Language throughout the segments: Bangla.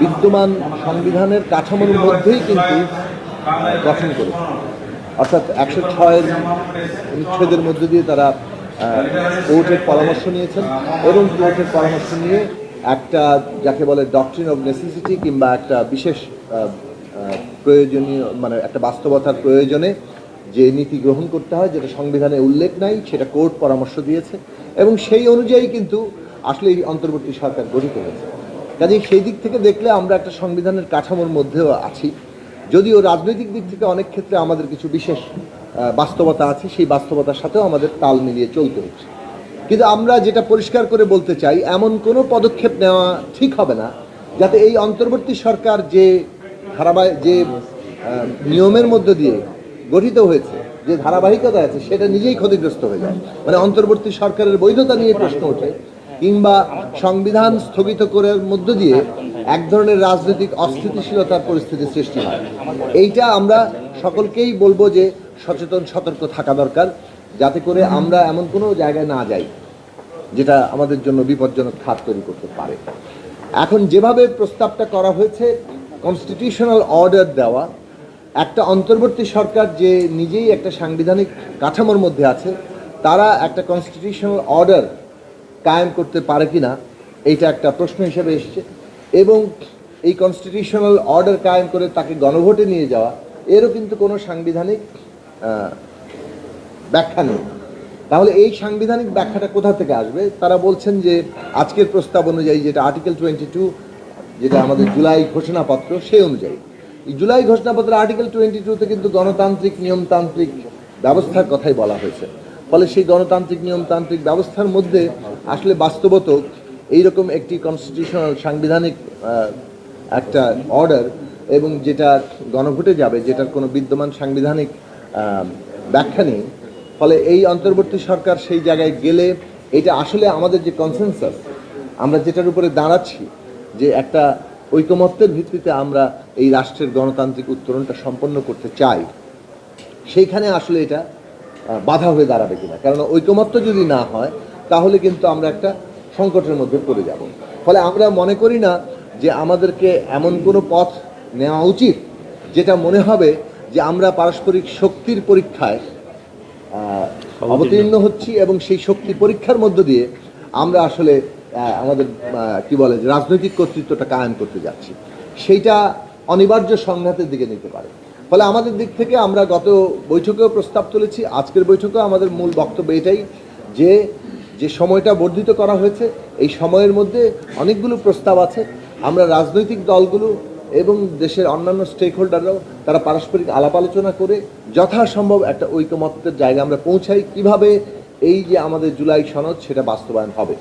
বিদ্যমান সংবিধানের কাঠামোর মধ্যেই কিন্তু গঠন করেছে। অর্থাৎ একশো ছয়ের অনুচ্ছেদের মধ্য দিয়ে তারা কোর্টের পরামর্শ নিয়েছেন এবং কোর্টের পরামর্শ নিয়ে একটা যাকে বলে ডক্ট্রিন অফ নেসেসিটি কিংবা একটা বিশেষ প্রয়োজনীয় মানে একটা বাস্তবতার প্রয়োজনে যে নীতি গ্রহণ করতে হয়, যেটা সংবিধানে উল্লেখ নাই, সেটা কোর্ট পরামর্শ দিয়েছে এবং সেই অনুযায়ী কিন্তু আসলে এই অন্তর্বর্তী সরকার গঠিত হয়েছে। কাজেই সেই দিক থেকে দেখলে আমরা একটা সংবিধানের কাঠামোর মধ্যেও আছি। যদিও রাজনৈতিক দিক থেকে অনেক ক্ষেত্রে আমাদের কিছু বিশেষ বাস্তবতা আছে, সেই বাস্তবতার সাথেও আমাদের তাল মিলিয়ে চলতে হচ্ছে। কিন্তু আমরা যেটা পরিষ্কার করে বলতে চাই, এমন কোনো পদক্ষেপ নেওয়া ঠিক হবে না যাতে এই অন্তর্বর্তী সরকার যে ধারাবাহিক, যে নিয়মের মধ্য দিয়ে গঠিত হয়েছে, যে ধারাবাহিকতা আছে, সেটা নিজেই ক্ষতিগ্রস্ত হয়ে যায়। মানে অন্তর্বর্তী সরকারের বৈধতা নিয়ে প্রশ্ন ওঠে কিংবা সংবিধান স্থগিত করার মধ্য দিয়ে এক ধরনের রাজনৈতিক অস্থিতিশীলতার পরিস্থিতি সৃষ্টি হয়। এইটা আমরা সকলকেই বলব যে সচেতন, সতর্ক থাকা দরকার, যাতে করে আমরা এমন কোনো জায়গায় না যাই যেটা আমাদের জন্য বিপজ্জনক খাত তৈরি করতে পারে। এখন যেভাবে প্রস্তাবটা করা হয়েছে কনস্টিটিউশনাল অর্ডার দেওয়া, একটা অন্তর্বর্তী সরকার যে নিজেই একটা সাংবিধানিক কাঠামোর মধ্যে আছে, তারা একটা কনস্টিটিউশনাল অর্ডার কায়েম করতে পারে কি না এইটা একটা প্রশ্ন হিসেবে এসছে। এবং এই কনস্টিটিউশনাল অর্ডার কায়েম করে তাকে গণভোটে নিয়ে যাওয়া, এরও কিন্তু কোনো সাংবিধানিক ব্যাখ্যা নেই। তাহলে এই সাংবিধানিক ব্যাখ্যাটা কোথা থেকে আসবে? তারা বলছেন যে আজকের প্রস্তাব অনুযায়ী যেটা আর্টিকেল টোয়েন্টি টু যেটা আমাদের জুলাই ঘোষণাপত্র, সেই অনুযায়ী। জুলাই ঘোষণাপত্র আর্টিকেল টোয়েন্টি টুতে কিন্তু গণতান্ত্রিক, নিয়মতান্ত্রিক ব্যবস্থার কথাই বলা হয়েছে। ফলে সেই গণতান্ত্রিক নিয়মতান্ত্রিক ব্যবস্থার মধ্যে আসলে বাস্তবত এইরকম একটি কনস্টিটিউশনাল সাংবিধানিক একটা অর্ডার এবং যেটা গণভোটে যাবে, যেটার কোনো বিদ্যমান সাংবিধানিক ব্যাখ্যা নেই। ফলে এই অন্তর্বর্তী সরকার সেই জায়গায় গেলে এটা আসলে আমাদের যে কনসেনসাস আমরা যেটার উপরে দাঁড়াচ্ছি, যে একটা ঐকমত্যের ভিত্তিতে আমরা এই রাষ্ট্রের গণতান্ত্রিক উত্তরণটা সম্পন্ন করতে চাই। সেইখানে আসলে এটা বাধা হয়ে দাঁড়াবে কিনা। কারণ ঐকমত্য যদি না হয় তাহলে কিন্তু আমরা একটা সংকটের মধ্যে পড়ে যাব। ফলে আমরা মনে করি না যে আমাদেরকে এমন কোনো পথ নেওয়া উচিত যেটা মনে হবে যে আমরা পারস্পরিক শক্তির পরীক্ষায় অবতীর্ণ হচ্ছি এবং সেই শক্তি পরীক্ষার মধ্য দিয়ে আমরা আসলে আমাদের কি বলে যে রাজনৈতিক কর্তৃত্বটা কায়েম করতে যাচ্ছি। সেইটা অনিবার্য সংঘাতের দিকে নিতে পারে। ফলে আমাদের দিক থেকে আমরা গত বৈঠকেও প্রস্তাব তুলেছি, আজকের বৈঠকেও আমাদের মূল বক্তব্য এটাই যে যে সময়টা বর্ধিত করা হয়েছে, এই সময়ের মধ্যে অনেকগুলো প্রস্তাব আছে। আমরা রাজনৈতিক দলগুলো এবং দেশের অন্যান্য স্টেক হোল্ডাররাও তারা পারস্পরিক আলাপ আলোচনা করে যথাসম্ভব একটা ঐকমত্যের জায়গা আমরা পৌঁছাই। কীভাবে এই যে আমাদের জুলাই সনদ, সেটা বাস্তবায়ন হবে?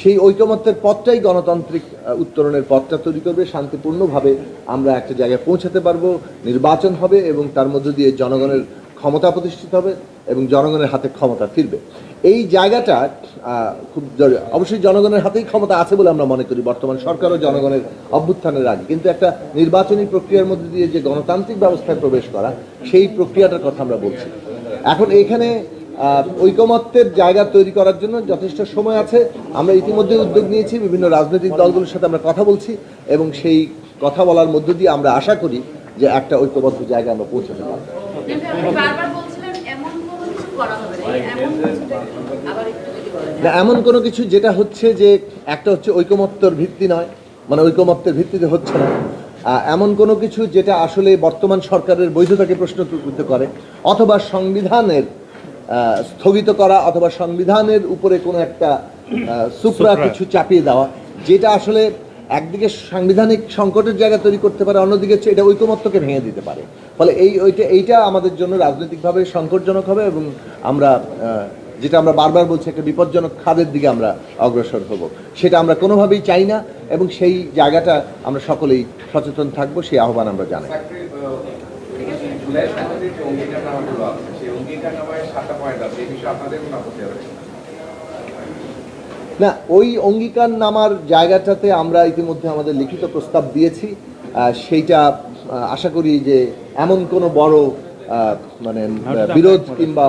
সেই ঐকমত্যের পথটাই গণতান্ত্রিক উত্তরণের পথটা তৈরি করবে। শান্তিপূর্ণভাবে আমরা একটা জায়গায় পৌঁছাতে পারব। নির্বাচন হবে এবং তার মধ্য দিয়ে জনগণের ক্ষমতা প্রতিষ্ঠিত হবে এবং জনগণের হাতে ক্ষমতা ফিরবে। এই জায়গাটা খুব অবশ্যই জনগণের হাতেই ক্ষমতা আছে বলে আমরা মনে করি। বর্তমান সরকারও জনগণের অভ্যুত্থানের আগে। কিন্তু একটা নির্বাচনী প্রক্রিয়ার মধ্যে দিয়ে যে গণতান্ত্রিক ব্যবস্থায় প্রবেশ করা, সেই প্রক্রিয়াটার কথা আমরা বলছি। এখন এখানে ঐকমত্যের জায়গা তৈরি করার জন্য যথেষ্ট সময় আছে। আমরা ইতিমধ্যে উদ্যোগ নিয়েছি বিভিন্ন রাজনৈতিক দলগুলোর সাথে আমরা কথা বলছি এবং সেই কথা বলার মধ্য দিয়ে আমরা আশা করি যে একটা ঐক্যবদ্ধ জায়গায় আমরা পৌঁছাতে পারব। না। এমন কোনো কিছু যেটা হচ্ছে যে একটা হচ্ছে ঐকমত্যর ভিত্তি নয় মানে ঐকমত্যের ভিত্তিতে হচ্ছে না। এমন কোনো কিছু যেটা আসলে বর্তমান সরকারের বৈধতাকে প্রশ্নবিদ্ধ করে অথবা সংবিধানের স্থগিত করা অথবা সংবিধানের উপরে কোনো একটা সুপ্রা কিছু চাপিয়ে দেওয়া যেটা আসলে একদিকে সাংবিধানিক সংকটের জায়গা তৈরি করতে পারে অন্যদিকে হচ্ছে এটা ঐকমত্যকে ভেঙে দিতে পারে। ফলে এই ওইটা এইটা আমাদের জন্য রাজনৈতিকভাবে সংকটজনক হবে এবং আমরা যেটা আমরা বারবার বলছি একটা বিপজ্জনক খাদের দিকে আমরা অগ্রসর হব। সেটা আমরা কোনোভাবেই চাই না এবং সেই জায়গাটা আমরা সকলেই সচেতন থাকব সেই আহ্বান আমরা জানাই জুলাই সনদের যে অঙ্গীকারনামাগুলো আছে সেই অঙ্গীকারনামায় সাতটা পয়েন্ট আছে এই বিষয়ে আপনাদের কোনো আপত্তি হবে না? ওই অঙ্গীকার নামার জায়গাটাতে আমরা ইতিমধ্যে আমাদের লিখিত প্রস্তাব দিয়েছি। সেইটা আশা করি যে এমন কোনো বড় মানে বিরোধ কিংবা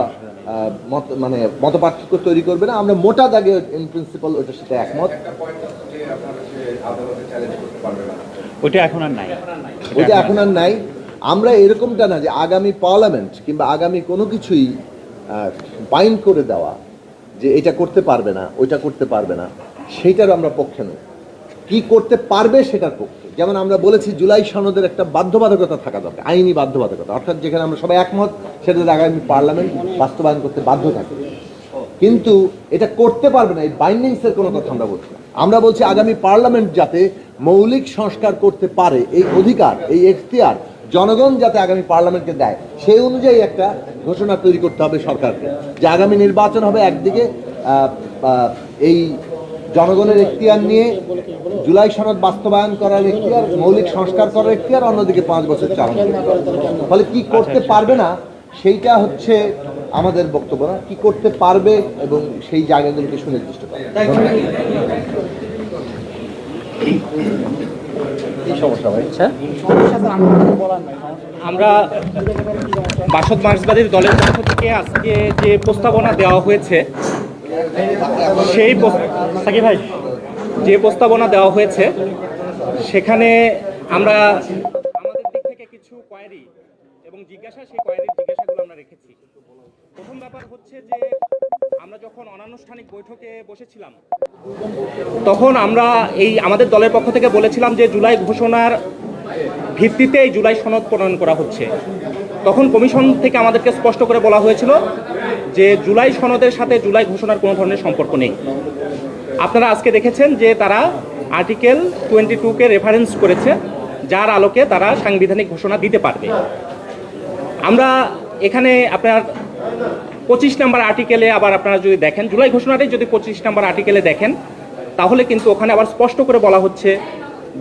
মত মানে মতপার্থক্য তৈরি করবে না। আমরা মোটা দাগে ইন প্রিন্সিপাল ওটার সাথে একমত। একটা পয়েন্ট আছে যে আপনারা হচ্ছে আদালতে চ্যালেঞ্জ করতে পারবে না। ওইটা এখন আর নাই। ওইটা এখন আর নাই। আমরা এরকমটা না যে আগামী পার্লামেন্ট কিংবা আগামী কোনো কিছুই বাইন্ড করে দেওয়া যে এটা করতে পারবে না, ওইটা করতে পারবে না সেইটার আমরা পক্ষে নই। কি করতে পারবে সেটার পক্ষে। যেমন আমরা বলেছি, জুলাই সনদের একটা বাধ্যবাধকতা থাকা দরকার, আইনি বাধ্যবাধকতা। অর্থাৎ যেখানে আমরা সবাই একমত, সেটা আগামী পার্লামেন্ট বাস্তবায়ন করতে বাধ্য থাকে। কিন্তু এটা করতে পারবে না, এই বাইন্ডিংসের কোনো কথা আমরা বলছি আমরা বলছি, আগামী পার্লামেন্ট যাতে মৌলিক সংস্কার করতে পারে, এই অধিকার, এই এখতিয়ার জনগণ যাতে আগামী পার্লামেন্টকে দেয়, সেই অনুযায়ী একটা ঘোষণা তৈরি করতে হবে সরকারকে, যে আগামী নির্বাচন হবে একদিকে এই জনগণের এখতিয়ার নিয়ে জুলাই সনদ বাস্তবায়ন করার এখতিয়ার, মৌলিক সংস্কার করার এখতিয়ার, অন্যদিকে পাঁচ বছর চালানো ফলে কি করতে পারবে না, সেইটা হচ্ছে আমাদের বক্তব্য না, কি করতে পারবে এবং সেই জায়গাগুলোকে সুনির্দিষ্ট করা ধন্যবাদ। কি সমস্যা ভাই? আচ্ছা আমরা বাসদ মার্ক্সবাদীর দলের পক্ষ থেকে আজকে যে প্রস্তাবনা দেওয়া হয়েছে সেই সাকিব ভাই যে প্রস্তাবনা দেওয়া হয়েছে সেখানে আমরা আমাদের দিক থেকে কিছু কোয়ারি এবং জিজ্ঞাসা সেই কোয়ারির জিজ্ঞাসাগুলো আমরা রেখেছি। প্রথম ব্যাপার হচ্ছে যে আমরা যখন অনানুষ্ঠানিক বৈঠকে বসেছিলাম, তখন আমরা এই আমাদের দলের পক্ষ থেকে বলেছিলাম যে জুলাই ঘোষণার ভিত্তিতে এই জুলাই সনদ প্রণয়ন করা হচ্ছে। তখন কমিশন থেকে আমাদেরকে স্পষ্ট করে বলা হয়েছিল যে জুলাই সনদের সাথে জুলাই ঘোষণার কোনো ধরনের সম্পর্ক নেই। আপনারা আজকে দেখেছেন যে তারা আর্টিকেল টোয়েন্টি টুকে রেফারেন্স করেছে, যার আলোকে তারা সাংবিধানিক ঘোষণা দিতে পারবে। আমরা এখানে আপনার পঁচিশ নাম্বার আর্টিকেলে আবার আপনারা যদি দেখেন, জুলাই ঘোষণাটাই যদি পঁচিশ নাম্বার আর্টিকেলে দেখেন, তাহলে কিন্তু ওখানে আবার স্পষ্ট করে বলা হচ্ছে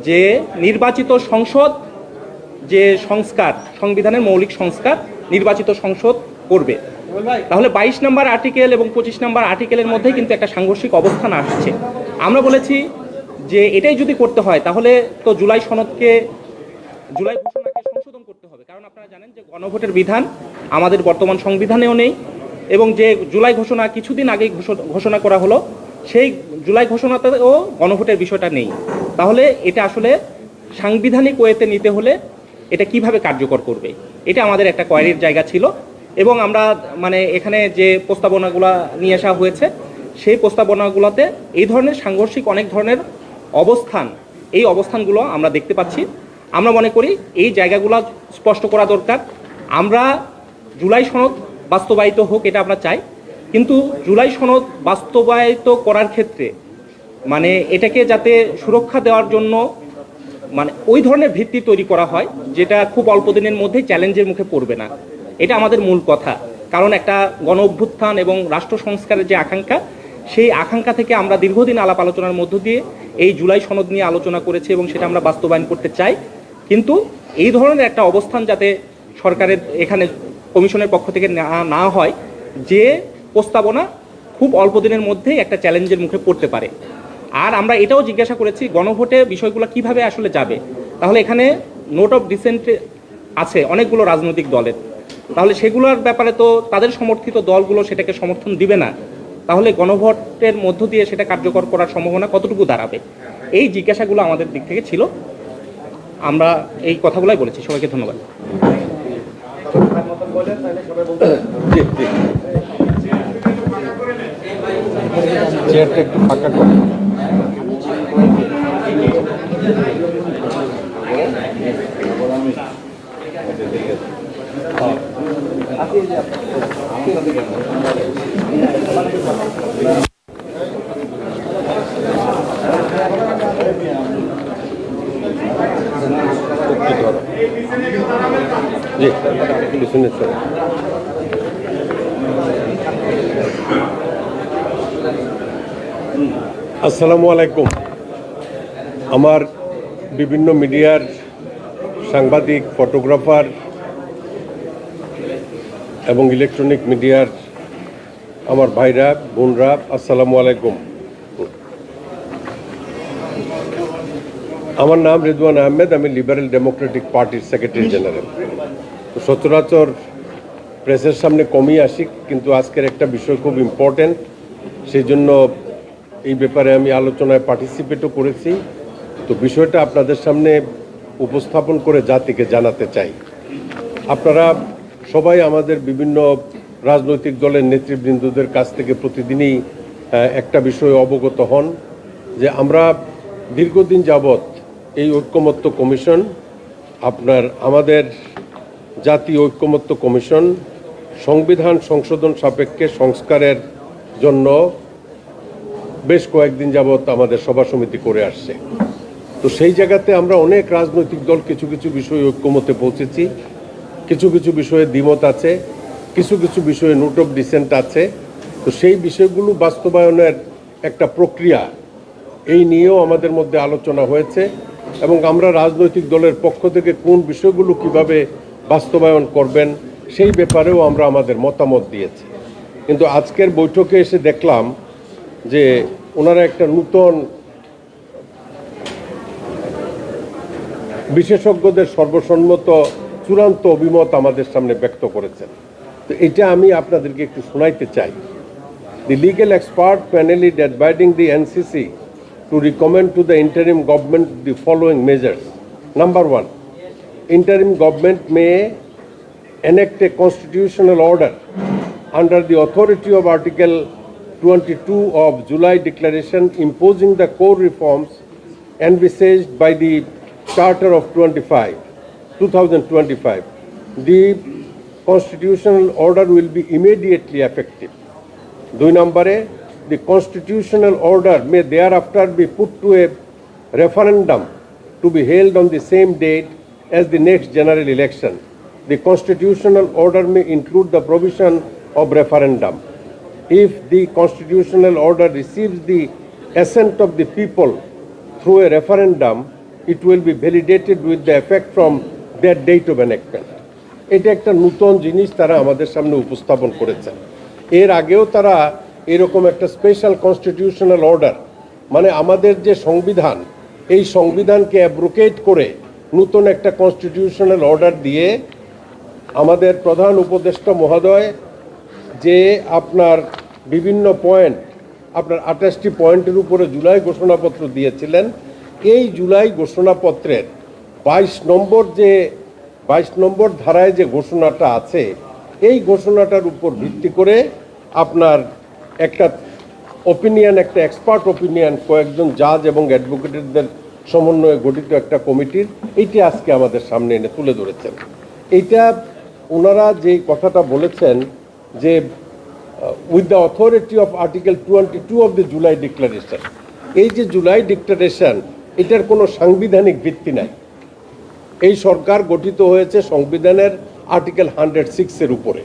যে নির্বাচিত সংসদ যে সংস্কার, সংবিধানের মৌলিক সংস্কার নির্বাচিত সংসদ করবে। তাহলে বাইশ নাম্বার আর্টিকেল এবং পঁচিশ নাম্বার আর্টিকেলের মধ্যে কিন্তু একটা সাংঘর্ষিক অবস্থান আসছে। আমরা বলেছি যে এটাই যদি করতে হয়, তাহলে তো জুলাই সনদকে, জুলাই ঘোষণাকে সংশোধন করতে হবে। কারণ আপনারা জানেন যে গণভোটের বিধান আমাদের বর্তমান সংবিধানেও নেই এবং যে জুলাই ঘোষণা কিছুদিন ঘোষ- ঘোষণা করা হলো, সেই জুলাই ঘোষণাতেও গণভোটের বিষয়টা নেই। তাহলে এটা আসলে সাংবিধানিক ওয়েতে নিতে হলে এটা কীভাবে কার্যকর করবে? এটা আমাদের একটা কোয়ারির জায়গা ছিল এবং আমরা মানে এখানে যে প্রস্তাবনাগুলো নিয়ে আসা হয়েছে, সেই প্রস্তাবনাগুলোতে এই ধরনের সাংঘর্ষিক অনেক ধরনের অবস্থান, এই অবস্থানগুলো আমরা দেখতে পাচ্ছি। আমরা মনে করি এই জায়গাগুলো স্পষ্ট করা দরকার। আমরা জুলাই সনদ বাস্তবায়িত হোক, এটা আমরা চাই। কিন্তু জুলাই সনদ বাস্তবায়িত করার ক্ষেত্রে মানে এটাকে যাতে সুরক্ষা দেওয়ার জন্য মানে ওই ধরনের ভিত্তি তৈরি করা হয়, যেটা খুব অল্প দিনের মধ্যে চ্যালেঞ্জের মুখে পড়বে না। এটা আমাদের মূল কথা। কারণ একটা গণ অভ্যুত্থান এবং রাষ্ট্র সংস্কারের যে আকাঙ্ক্ষা, সেই আকাঙ্ক্ষা থেকে আমরা দীর্ঘদিন আলাপ আলোচনার মধ্য দিয়ে এই জুলাই সনদ নিয়ে আলোচনা করেছি এবং সেটা আমরা বাস্তবায়ন করতে চাই। কিন্তু এই ধরনের একটা অবস্থান যাতে সরকারের এখানে কমিশনের পক্ষ থেকে না- হয় যে প্রস্তাবনা খুব অল্প দিনের মধ্যেই একটা চ্যালেঞ্জের মুখে পড়তে পারে। আর আমরা এটাও জিজ্ঞাসা করেছি, গণভোটে বিষয়গুলো কীভাবে আসলে যাবে? তাহলে এখানে নোট অফ ডিসেন্ট আছে অনেকগুলো রাজনৈতিক দলের। তাহলে সেগুলোর ব্যাপারে তো তাদের সমর্থিত দলগুলো সেটাকে সমর্থন দিবে না। তাহলে গণভোটের মধ্য দিয়ে সেটা কার্যকর করার সম্ভাবনা কতটুকু দাঁড়াবে? এই জিজ্ঞাসাগুলো আমাদের দিক থেকে ছিল। আমরা এই কথাগুলোই বলেছি। সবাইকে ধন্যবাদ। চেয়ারটা একটু ফাঁকা করুন। আসসালামু আলাইকুম। আমার বিভিন্ন মিডিয়ার সাংবাদিক, ফটোগ্রাফার এবং ইলেকট্রনিক মিডিয়ার আমার ভাইরা, বোনরা, আসসালামু আলাইকুম। আমার নাম রিদওয়ান আহমেদ, আমি লিবারেল ডেমোক্রেটিক পার্টির সেক্রেটারি জেনারেল সচরাচর প্রেসের সামনে কমই আসি, কিন্তু আজকের একটা বিষয় খুব ইম্পর্ট্যান্ট সেই জন্য এই ব্যাপারে আমি আলোচনায় পার্টিসিপেটও করেছি। তো বিষয়টা আপনাদের সামনে উপস্থাপন করে জাতিকে জানাতে চাই। আপনারা সবাই আমাদের বিভিন্ন রাজনৈতিক দলের নেতৃবৃন্দদের কাছ থেকে প্রতিদিনই একটা বিষয়ে অবগত হন যে আমরা দীর্ঘদিন যাবৎ এই ঐক্যমত্য কমিশন, আপনার আমাদের জাতীয় ঐক্যমত্য কমিশন, সংবিধান সংশোধন সাপেক্ষে সংস্কারের জন্য বেশ কয়েকদিন যাবৎ আমাদের সভা সমিতি করে আসছে। তো সেই জায়গাতে আমরা অনেক রাজনৈতিক দল কিছু কিছু বিষয়ে ঐক্যমতে পৌঁছেছি। কিছু কিছু বিষয়ে দ্বিমত আছে, কিছু কিছু বিষয়ে নোট অফ ডিসেন্ট আছে। তো সেই বিষয়গুলো বাস্তবায়নের একটা প্রক্রিয়া, এই নিয়েও আমাদের মধ্যে আলোচনা হয়েছে। এবং আমরা রাজনৈতিক দলের পক্ষ থেকে কোন বিষয়গুলো কীভাবে বাস্তবায়ন করবেন সেই ব্যাপারেও আমরা আমাদের মতামত দিয়েছি। কিন্তু আজকের বৈঠকে এসে দেখলাম যে ওনারা একটা নূতন বিশেষজ্ঞদের সর্বসম্মত চূড়ান্ত অভিমত আমাদের সামনে ব্যক্ত করেছেন। তো এটা আমি আপনাদেরকে একটু শোনাইতে চাই। The legal expert panel is advising the NCC to recommend to the interim government the following measures. Number one, interim government may enact a constitutional order under the authority of Article 22 of July Declaration imposing the core reforms envisaged by the Charter of 25, 2025. The constitutional order will be immediately effective. দুই নম্বরে the constitutional order may thereafter be put to a referendum to be held on the same date as the next general election. The constitutional order may include the provision of referendum. If the constitutional order receives the assent of the people through a referendum, it will be validated with the effect from their date of enactment. এটা একটা নূতন জিনিস তারা আমাদের সামনে উপস্থাপন করেছেন এর আগেও তারা এরকম একটা স্পেশাল কনস্টিটিউশনাল অর্ডার মানে আমাদের যে সংবিধান, এই সংবিধানকে অ্যাব্রোকেট করে নতুন একটা কনস্টিটিউশনাল অর্ডার দিয়ে আমাদের প্রধান উপদেষ্টা মহোদয় যে আপনার বিভিন্ন পয়েন্ট আপনার আঠাশটি পয়েন্টের উপরে জুলাই ঘোষণাপত্র দিয়েছিলেন। এই জুলাই ঘোষণাপত্রের বাইশ নম্বর যে, বাইশ নম্বর ধারায় যে ঘোষণাটা আছে, এই ঘোষণাটার উপর ভিত্তি করে আপনার একটা ওপিনিয়ন একটা এক্সপার্ট ওপিনিয়ন কয়েকজন জাজ এবং অ্যাডভোকেটদের সমন্বয়ে গঠিত একটা কমিটির, এইটি আজকে আমাদের সামনে এনে তুলে ধরেছেন। এইটা ওনারা যে কথাটা বলেছেন যে with the authority of article twenty two of the July declaration এই যে জুলাই ডিক্লারেশন এটার কোনো সাংবিধানিক ভিত্তি নাই। এই সরকার গঠিত হয়েছে সংবিধানের আর্টিকেল হান্ড্রেড সিক্সের উপরে।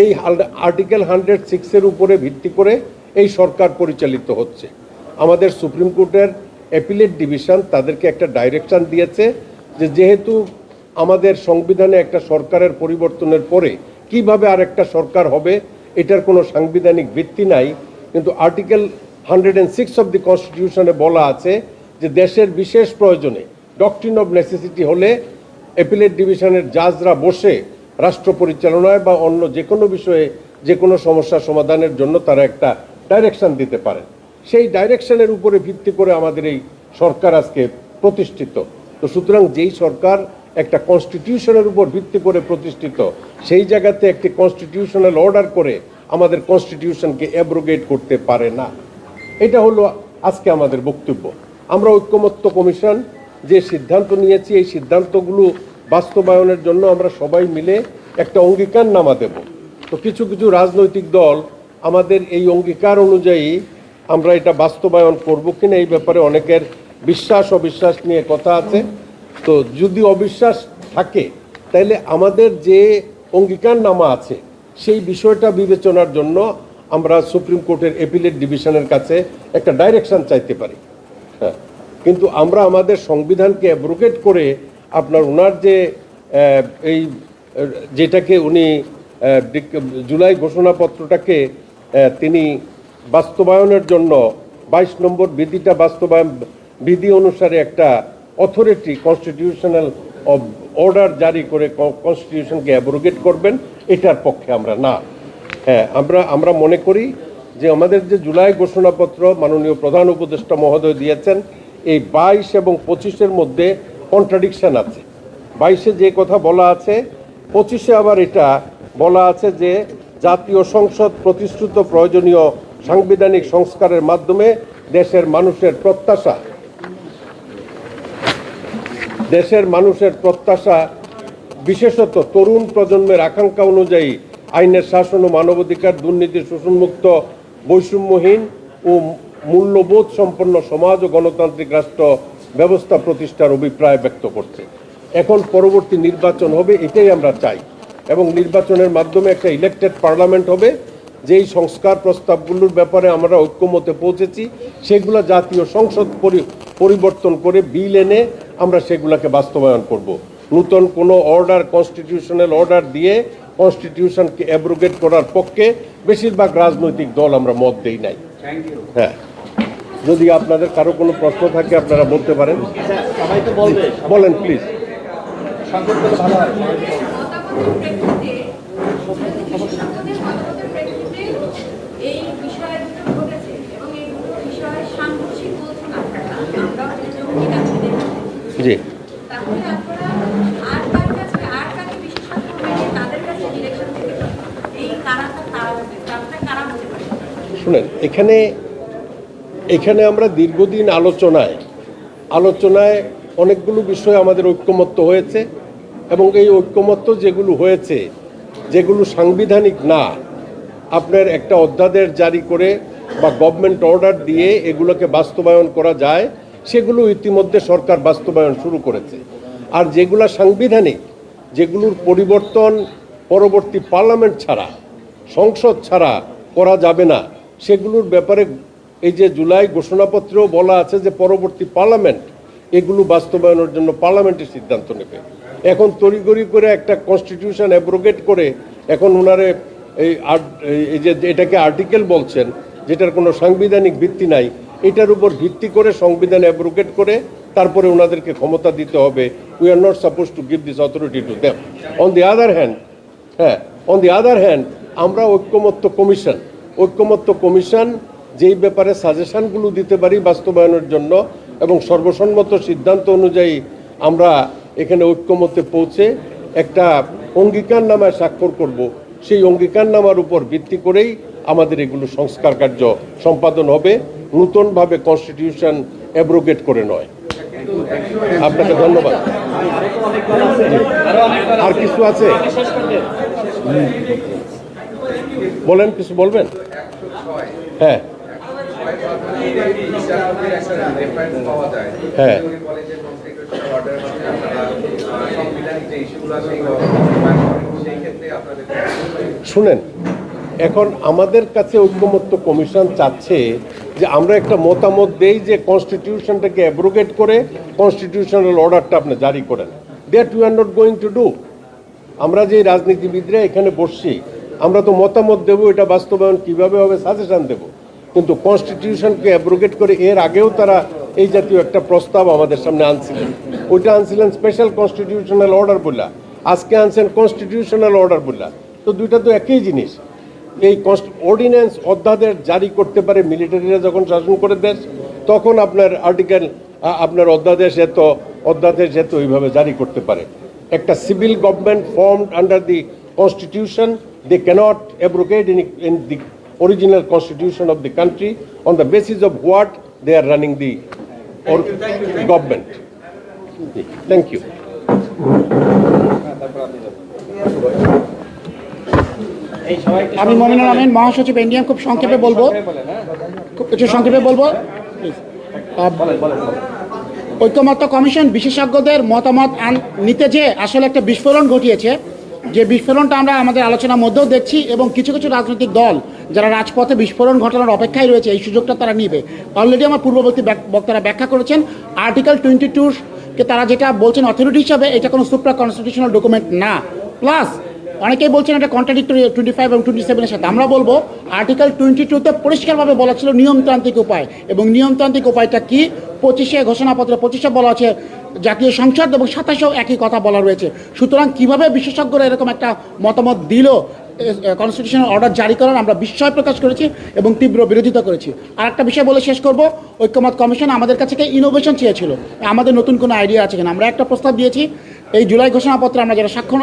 এই আর্টিকেল হান্ড্রেড সিক্সের উপরে ভিত্তি করে এই সরকার পরিচালিত হচ্ছে। আমাদের সুপ্রিম কোর্টের অ্যাপিলেট ডিভিশন তাদেরকে একটা ডাইরেকশন দিয়েছে যে যেহেতু আমাদের সংবিধানে একটা সরকারের পরিবর্তনের পরে কীভাবে আরেকটা সরকার হবে, এটার কোনো সাংবিধানিক ভিত্তি নাই। কিন্তু article hundred and six of the কনস্টিটিউশনে বলা আছে যে দেশের বিশেষ প্রয়োজনে ডকট্রিন অফ নেসেসিটি হলে অ্যাপিলেট ডিভিশনের জাজরা বসে রাষ্ট্র পরিচালনায় বা অন্য যে কোনো বিষয়ে যে কোনো সমস্যা সমাধানের জন্য তারা একটা ডাইরেকশন দিতে পারে। সেই ডাইরেকশনের উপরে ভিত্তি করে আমাদের এই সরকার আজকে প্রতিষ্ঠিত। তো সুতরাং যেই সরকার একটা কনস্টিটিউশনের উপর ভিত্তি করে প্রতিষ্ঠিত, সেই জায়গাতে একটি কনস্টিটিউশনাল অর্ডার করে আমাদের কনস্টিটিউশনকে অ্যাব্রোগেট করতে পারে না। এটা হলো আজকে আমাদের বক্তব্য। আমরা ঐক্যমত্য কমিশন যে সিদ্ধান্ত নিয়েছি, এই সিদ্ধান্তগুলো বাস্তবায়নের জন্য আমরা সবাই মিলে একটা অঙ্গীকার নামা দেব। তো কিছু কিছু রাজনৈতিক দল আমাদের এই অঙ্গীকার অনুযায়ী আমরা এটা বাস্তবায়ন করব কিনা এই ব্যাপারে অনেকের বিশ্বাস, অবিশ্বাস নিয়ে কথা আছে। তো যদি অবিশ্বাস থাকে তাহলে আমাদের যে অঙ্গীকার নামা আছে, সেই বিষয়টা বিবেচনার জন্য আমরা সুপ্রিম কোর্টের এপিলেট ডিভিশনের কাছে একটা ডাইরেকশন চাইতে পারি। হ্যাঁ কিন্তু আমরা আমাদের সংবিধানকে অ্যাব্রোকেট করে আপনার ওনার যে এই, যেটাকে উনি জুলাই ঘোষণাপত্রটাকে তিনি বাস্তবায়নের জন্য বাইশ নম্বর বিধিটা বাস্তবায়ন, বিধি অনুসারে একটা অথরিটি কনস্টিটিউশনাল অর্ডার জারি করে কনস্টিটিউশনকে অ্যাব্রোগেট করবেন, এটার পক্ষে আমরা না। হ্যাঁ আমরা আমরা মনে করি যে আমাদের যে জুলাই ঘোষণাপত্র মাননীয় প্রধান উপদেষ্টা মহোদয় দিয়েছেন, এই বাইশ এবং পঁচিশের মধ্যে কন্ট্রাডিকশন আছে। বাইশে যে কথা বলা আছে, পঁচিশে আবার এটা বলা আছে যে জাতীয় সংসদ প্রতিশ্রুত প্রয়োজনীয় সাংবিধানিক সংস্কারের মাধ্যমে দেশের মানুষের প্রত্যাশা, দেশের মানুষের প্রত্যাশা, বিশেষত তরুণ প্রজন্মের আকাঙ্ক্ষা অনুযায়ী আইনের শাসন ও মানবাধিকার, দুর্নীতি, শোষণমুক্ত, বৈষম্যহীন ও মূল্যবোধ সম্পন্ন সমাজ ও গণতান্ত্রিক রাষ্ট্র ব্যবস্থা প্রতিষ্ঠার অভিপ্রায় ব্যক্ত করছে। এখন পরবর্তী নির্বাচন হবে এটাই আমরা চাই। এবং নির্বাচনের মাধ্যমে একটা ইলেকটেড পার্লামেন্ট হবে যেই সংস্কার প্রস্তাবগুলোর ব্যাপারে আমরা ঐক্যমতে পৌঁছেছি সেগুলো জাতীয় সংসদ পরি- পরিবর্তন করে বিল এনে আমরা সেগুলোকে বাস্তবায়ন করব। নূতন কোনো অর্ডার কনস্টিটিউশনাল অর্ডার দিয়ে কনস্টিটিউশনকে অ্যাব্রোগেট করার পক্ষে বেশিরভাগ রাজনৈতিক দল আমরা মত দেই নাই। হ্যাঁ। যদি আপনাদের কারও কোনো প্রশ্ন থাকে আপনারা বলতে পারেন। বলেন প্লিজ জি। শুনেন এখানে এখানে আমরা দীর্ঘদিন আলোচনায় আলোচনায় অনেকগুলো বিষয় আমাদের ঐক্যমত্য হয়েছে এবং এই ঐক্যমত্য যেগুলো হয়েছে, যেগুলো সাংবিধানিক না, আপনার একটা অধ্যাদেশ জারি করে বা গভর্নমেন্ট অর্ডার দিয়ে এগুলোকে বাস্তবায়ন করা যায়, সেগুলো ইতিমধ্যে সরকার বাস্তবায়ন শুরু করেছে। আর যেগুলো সাংবিধানিক, যেগুলোর পরিবর্তন পরবর্তী পার্লামেন্ট ছাড়া, সংসদ ছাড়া করা যাবে না, সেগুলোর ব্যাপারে এই যে জুলাই ঘোষণাপত্রেও বলা আছে যে পরবর্তী পার্লামেন্ট এগুলো বাস্তবায়নের জন্য পার্লামেন্টের সিদ্ধান্ত নেবে। এখন তড়িগড়ি করে একটা কনস্টিটিউশন অ্যাব্রোগেট করে এখন ওনারে এই এই যে এটাকে আর্টিকেল বলছেন, যেটার কোনো সাংবিধানিক ভিত্তি নাই, এটার উপর ভিত্তি করে সংবিধান অ্যাব্রোগেট করে তারপরে ওনাদেরকে ক্ষমতা দিতে হবে। We are not suppose to give this authority to them on the other hand হ্যাঁ অন দি আদার হ্যান্ড আমরা ঐক্যমত্য কমিশন ঐক্যমত্য কমিশন যেই ব্যাপারে সাজেশনগুলো দিতে পারি বাস্তবায়নের জন্য এবং সর্বসম্মত সিদ্ধান্ত অনুযায়ী আমরা এখানে ঐক্যমত্যে পৌঁছে একটা অঙ্গীকার নামায় স্বাক্ষর করব। সেই অঙ্গীকার নামার উপর ভিত্তি করেই আমাদের এগুলো সংস্কার কার্য সম্পাদন হবে। নূতনভাবে কনস্টিটিউশন অ্যাব্রোগেট করে নয়। আপনাকে ধন্যবাদ। আর কিছু আছে? বলেন, কিছু বলবেন? হ্যাঁ। হ্যাঁ। শুনেন, এখন আমাদের কাছে ঐক্যমত্য কমিশন চাচ্ছে যে আমরা একটা মতামত দেই যে কনস্টিটিউশনটাকে অ্যাব্রোগেট করে কনস্টিটিউশনাল অর্ডারটা আপনি জারি করেন। That you are not going to do আমরা যে রাজনীতিবিদরা এখানে বসছি, আমরা তো মতামত দেবো, এটা বাস্তবায়ন কীভাবে হবে সাজেশন দেব। কিন্তু কনস্টিটিউশনকে অ্যাব্রোগেট করে এর আগেও তারা এই জাতীয় একটা প্রস্তাব আমাদের সামনে আনছিলেন। ওইটা আনছিলেন স্পেশাল কনস্টিটিউশনাল অর্ডার বললা আজকে আনছেন কনস্টিটিউশনাল অর্ডার বললা তো দুইটা তো একই জিনিস। এই অর্ডিন্যান্স অধ্যাদেশ জারি করতে পারে মিলিটারিরা যখন শাসন করে দেশ, তখন আপনার আর্টিকেল আপনার অধ্যাদেশ এত অধ্যাদেশ এত ওইভাবে জারি করতে পারে। একটা civil government formed under the constitution they can't abrogate in in the original constitution of the country on the basis of what they are running the or government. Thank you. আমি মমিনুল আমিন মহাসচিব এনডিএম খুব সংক্ষেপে বলব খুব কিছু সংক্ষেপে বলব ঐক্যমত্য কমিশন বিশেষজ্ঞদের মতামত নিতে যে আসলে একটা বিস্ফোরণ ঘটিয়েছে যে বিস্ফোরণটা আমরা আমাদের আলোচনার মধ্যেও দেখছি এবং কিছু কিছু রাজনৈতিক দল যারা রাজপথে বিস্ফোরণ ঘটনার অপেক্ষায় রয়েছে, এই সুযোগটা তারা নিবে। অলরেডি আমার পূর্ববর্তী বক্তারা ব্যাখ্যা করেছেন আর্টিকেল টোয়েন্টি টুকে তারা যেটা বলছেন অথরিটি হিসাবে, এটা কোনো সুপ্রা কনস্টিটিউশনাল ডকুমেন্ট না। প্লাস অনেকেই বলছেন এটা কন্ট্রাডিক্টরি টোয়েন্টি ফাইভ এবং টোয়েন্টি সেভেনের সাথে। আমরা বলব আর্টিকেল টোয়েন্টি টুতে পরিষ্কারভাবে বলা ছিল নিয়মতান্ত্রিক উপায়। এবং নিয়মতান্ত্রিক উপায়টা কি? পঁচিশে ঘোষণাপত্র, পঁচিশে বলা আছে, জাতীয় সংসদ এবং সাতাশেও একই কথা বলা রয়েছে। সুতরাং কীভাবে বিশেষজ্ঞরা এরকম একটা মতামত দিল কনস্টিটিউশনাল অর্ডার জারি করার আমরা বিস্ময় প্রকাশ করেছি এবং তীব্র বিরোধিতা করেছি। আর একটা বিষয় বলে শেষ করব, ঐক্যমত কমিশন আমাদের কাছে ইনোভেশন চেয়েছিল। আমাদের নতুন কোনো আইডিয়া আছে কিনা? আমরা একটা প্রস্তাব দিয়েছি এই জুলাই ঘোষণাপত্রে আমরা যারা স্বাক্ষর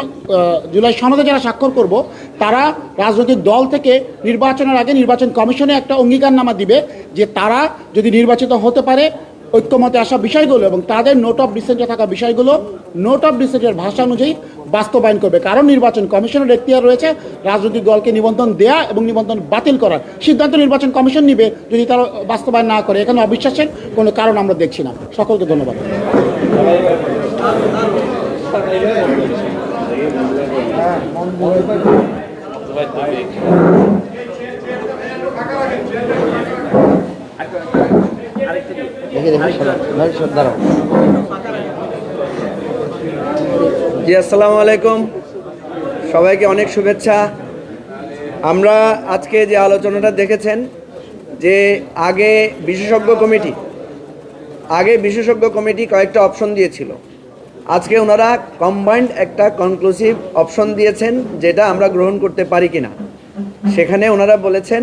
জুলাই সনদে যারা স্বাক্ষর করব, তারা রাজনৈতিক দল থেকে নির্বাচনের আগে নির্বাচন কমিশনে একটা অঙ্গীকারনামা দিবে যে তারা যদি নির্বাচিত হতে পারে, ঐক্যমতে আসা বিষয়গুলো এবং তাদের নোট অফ ডিসেন্টে থাকা বিষয়গুলো নোট অফ ডিসেন্টের ভাষা অনুযায়ী বাস্তবায়ন করবে। কারণ নির্বাচন কমিশনের এখতিয়ার রয়েছে, রাজনৈতিক দলকে নিবন্ধন দেয়া এবং নিবন্ধন বাতিল করার। সিদ্ধান্ত নির্বাচন কমিশন নিবে যদি তারা বাস্তবায়ন না করে, এখানে অবিশ্বাসের কোনো কারণ আমরা দেখছি না। সকলকে ধন্যবাদ। জি, আসসালামু আলাইকুম। সবাইকে অনেক শুভেচ্ছা। আমরা আজকে যে আলোচনাটা দেখেছেন, যে আগে বিশেষজ্ঞ কমিটি, আগে বিশেষজ্ঞ কমিটি কয়েকটা অপশন দিয়েছিল। আজকে ওনারা কম্বাইন্ড একটা কনক্লুসিভ অপশন দিয়েছেন, যেটা আমরা গ্রহণ করতে পারি কিনা। সেখানে ওনারা বলেছেন